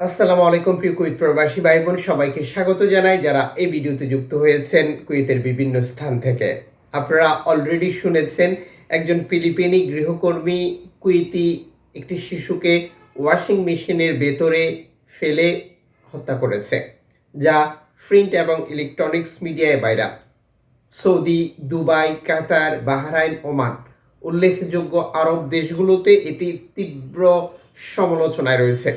আসসালামু আলাইকুম, প্রিয় কুইত প্রবাসী ভাই বোন সবাইকে স্বাগত জানাই যারা এই ভিডিওতে যুক্ত হয়েছেন কুয়েতের বিভিন্ন স্থান থেকে। আপনারা অলরেডি শুনেছেন, একজন ফিলিপিনি গৃহকর্মী কুইতি একটি শিশুকে ওয়াশিং মেশিনের ভেতরে ফেলে হত্যা করেছে, যা প্রিন্ট এবং ইলেকট্রনিক্স মিডিয়ায় বাইরা। Saudi, Dubai, Qatar, Bahrain, Oman উল্লেখযোগ্য আরব দেশগুলোতে এটি তীব্র সমালোচনায় রয়েছে।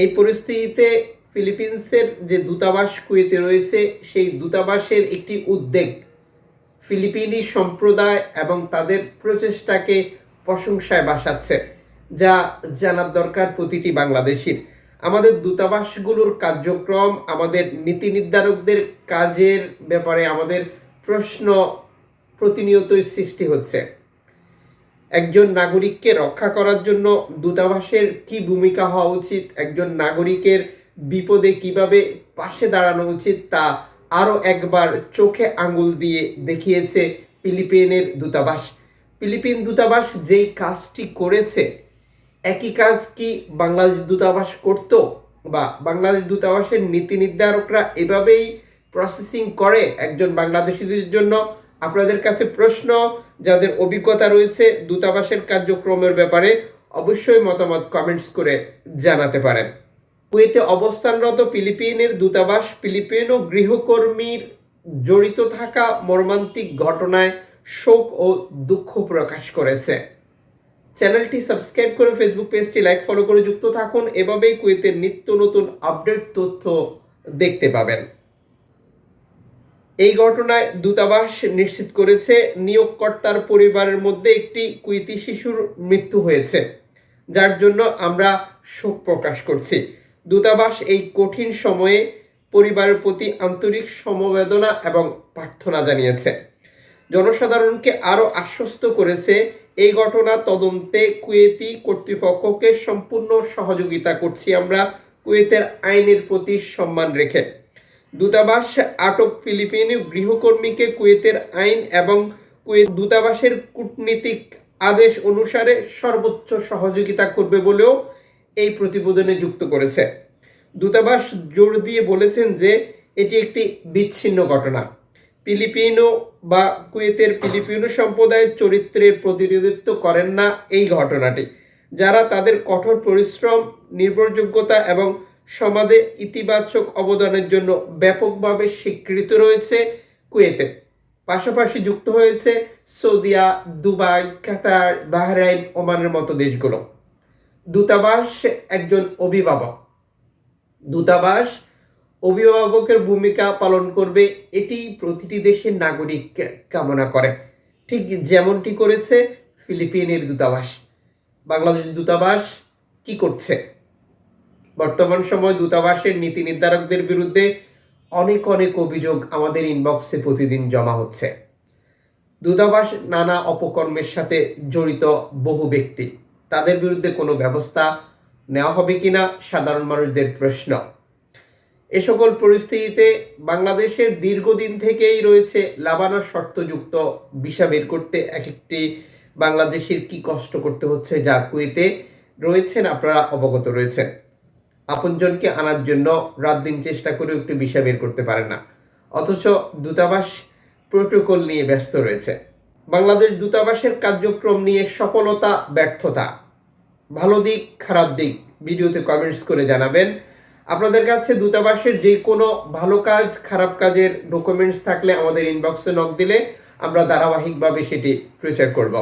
এই পরিস্থিতিতে ফিলিপিন্সের যে দূতাবাস কুয়েতে রয়েছে, সেই দূতাবাসের একটি উদ্বেগ ফিলিপিনি সম্প্রদায় এবং তাদের প্রচেষ্টাকে প্রশংসায় বাসাচ্ছে, যা জানার দরকার প্রতিটি বাংলাদেশির। আমাদের দূতাবাসগুলোর কার্যক্রম, আমাদের নীতি নির্ধারকদের কাজের ব্যাপারে আমাদের প্রশ্ন প্রতিনিয়তই সৃষ্টি হচ্ছে। একজন নাগরিককে রক্ষা করার জন্য দূতাবাসের কি ভূমিকা হওয়া উচিত? একজন নাগরিকের বিপদে কীভাবে পাশে দাঁড়ানো উচিত তা আরও একবার চোখে আঙুল দিয়ে দেখিয়েছে ফিলিপিনের দূতাবাস। ফিলিপিন দূতাবাস যেই কাজটি করেছে, একই কাজ কি বাংলাদেশ দূতাবাস করত? বা বাংলাদেশ দূতাবাসের নীতি নির্ধারকরা এভাবেই প্রসেসিং করে? একজন বাংলাদেশিদের জন্য আপনাদের কাছে প্রশ্ন যাদের অভিজ্ঞতা রয়েছে দূতাবাসের কার্যক্রমের ব্যাপারে অবশ্যই মতামত কমেন্টস করে জানাতে পারেন। কুয়েতে অবস্থানরত ফিলিপিনের দূতাবাস ফিলিপিনো গৃহকর্মীর জড়িত থাকা মর্মান্তিক ঘটনায় শোক ও দুঃখ প্রকাশ করেছে। চ্যানেলটি সাবস্ক্রাইব করে ফেসবুক পেজটি লাইক ফলো করে যুক্ত থাকুন। এভাবেই কুয়েতের নিত্য নতুন আপডেট তথ্য দেখতে পাবেন। এই ঘটনায় দূতাবাস নিশ্চিত করেছে, নিয়োগকর্তার পরিবারের মধ্যে একটি কুইতি শিশুর মৃত্যু হয়েছে, যার জন্য আমরা শোক প্রকাশ করছি। দূতাবাস এই কঠিন সময়ে পরিবারের প্রতি আন্তরিক সমবেদনা এবং প্রার্থনা জানিয়েছে। জনসাধারণকে আরও আশ্বস্ত করেছে, এই ঘটনা তদন্তে কুয়েতি কর্তৃপক্ষকে সম্পূর্ণ সহযোগিতা করছি আমরা। কুয়েতের আইনের প্রতি সম্মান রেখে দূতাবাস আটক ফিলিপিনি গৃহকর্মীকে কুয়েতের আইন এবং কুয়েত দূতাবাসের কূটনীতিক আদেশ অনুসারে সর্বোচ্চ সহযোগিতা করবে বলেও এই প্রতিবেদনে যুক্ত করেছে। দূতাবাস জোর দিয়ে বলেছেন যে এটি একটি বিচ্ছিন্ন ঘটনা। ফিলিপিনো বা কুয়েতের ফিলিপিনো সম্প্রদায়ের চরিত্রের প্রতিনিধিত্ব করেন না এই ঘটনাটি, যারা তাদের কঠোর পরিশ্রম, নির্ভরযোগ্যতা এবং সমাজে ইতিবাচক অবদানের জন্য ব্যাপকভাবে স্বীকৃত রয়েছে কুয়েতে। পাশাপাশি যুক্ত হয়েছে সৌদিয়া, দুবাই, কাতার, বাহরাইন, ওমানের মতো দেশগুলো। দূতাবাস একজন অভিভাবক। দূতাবাস অভিভাবকের ভূমিকা পালন করবে এটি প্রতিটি দেশের নাগরিক কামনা করে। ঠিক যেমনটি করেছে ফিলিপিনের দূতাবাস। বাংলাদেশ দূতাবাস কি করছে? বর্তমান সময় দূতাবাসের নীতি নির্ধারকদের বিরুদ্ধে অনেক অনেক অভিযোগ আমাদের ইনবক্সে প্রতিদিন জমা হচ্ছে। দূতাবাস নানা অপকর্মের সাথে জড়িত বহু ব্যক্তি। তাদের বিরুদ্ধে কোনো ব্যবস্থা নেওয়া হবে কিনা সাধারণ মানুষদের প্রশ্ন। এ সকল পরিস্থিতিতে বাংলাদেশের দীর্ঘদিন থেকেই রয়েছে লাভানো শর্তযুক্ত ভিসা বের করতে। এক একটি বাংলাদেশের কি কষ্ট করতে হচ্ছে যা কুয়েতে রয়েছেন আপনারা অবগত রয়েছেন। আপনজনকে আনার জন্য রাত দিন চেষ্টা করে একটু ভিসা বের করতে পারে না। অথচ দূতাবাস প্রোটোকল নিয়ে ব্যস্ত রয়েছে। বাংলাদেশ দূতাবাসের কার্যক্রম নিয়ে সফলতা, ব্যর্থতা। ভালো দিক, খারাপ দিক ভিডিওতে কমেন্টস করে জানাবেন। আপনাদের কাছে দূতাবাসের যে কোনো ভালো কাজ, খারাপ কাজের ডকুমেন্টস থাকলে আমাদের ইনবক্সে নক দিলে আমরা ধারাবাহিকভাবে সেটি প্রচার করব।